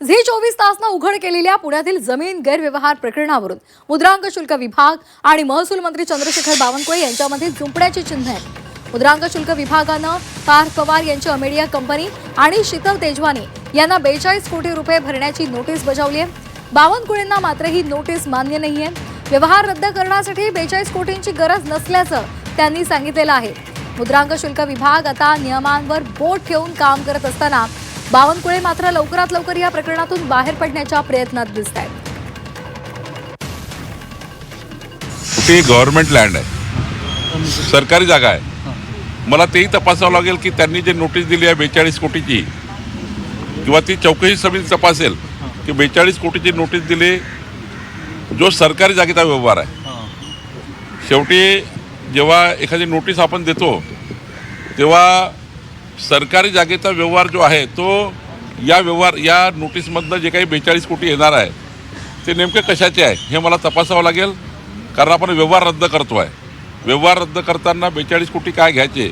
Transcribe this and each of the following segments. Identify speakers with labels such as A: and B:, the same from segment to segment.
A: Zee चोवीस तासनं उघड केलेल्या पुण्यातील जमीन गैरव्यवहार प्रकरणावरून मुद्रांक शुल्क विभाग आणि महसूल मंत्री चंद्रशेखर बावनकुळे यांच्यामध्ये जुंपण्याची चिन्ह आहेत. मुद्रांक शुल्क विभागानं पार्थ पवार यांची अमेडिया कंपनी आणि शीतल तेजवानी यांना बेचाळीस कोटी रुपये भरण्याची नोटीस बजावली आहे. बावनकुळेंना मात्र ही नोटीस मान्य नाहीये. व्यवहार रद्द करण्यासाठी बेचाळीस कोटींची गरज नसल्याचं त्यांनी सांगितलेलं आहे. मुद्रांक शुल्क विभाग आता नियमांवर बोट ठेवून काम करत असताना बावनकुळे मात्र लवकरात लवकर या प्रकरणातून बाहेर पडण्याच्या प्रयत्नात दिसत आहेत
B: ती गव्हर्नमेंट लँड आहे. सरकारी जागा आहे. मला तेही तपासावं लागेल की त्यांनी जे नोटीस दिली आहे बेचाळीस कोटीची किंवा ती चौकशी समिती तपासेल की बेचाळीस कोटीची नोटीस दिली जो सरकारी जागेचा व्यवहार आहे. शेवटी जेव्हा एखादी नोटीस आपण देतो तेव्हा सरकारी जागेचा व्यवहार जो आहे तो या व्यवहार या नोटीसमधनं जे काही बेचाळीस कोटी येणार आहे ते नेमके कशाचे आहे हे मला तपासावं लागेल. कारण आपण व्यवहार रद्द करतो आहे व्यवहार रद्द करताना बेचाळीस कोटी काय घ्यायचे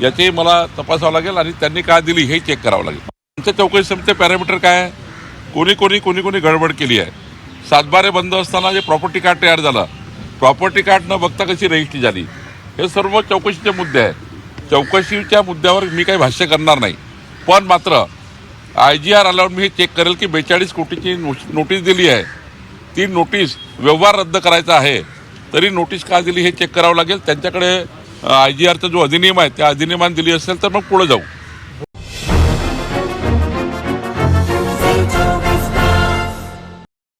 B: याचेही मला तपासावं लागेल आणि त्यांनी काय दिली हे चेक करावं लागेल. आमच्या चौकशी समितीचे पॅरामीटर काय आहे? कोणी कोणी कोणी कोणी गडबड केली आहे. सातबारे बंद असताना जे प्रॉपर्टी कार्ड तयार झालं प्रॉपर्टी कार्ड न बघता कशी रजिस्ट्री झाली हे सर्व चौकशीचे मुद्दे आहेत. चौकशीच्या मुद्द्यावर मी काही भाष्य करणार नाही. पण मात्र आय जी आर आल्यावर मी हे चेक करेल की बेचाळीस कोटीची नोटीस दिली आहे. ती नोटीस व्यवहार रद्द करायचा आहे. तरी नोटीस का दिली हे चेक करावं लागेल? त्यांच्याकडे आय जी आरचा जो अधिनियम आहे त्या अधिनियमाने दिली असेल तर मग पुढे जाऊ.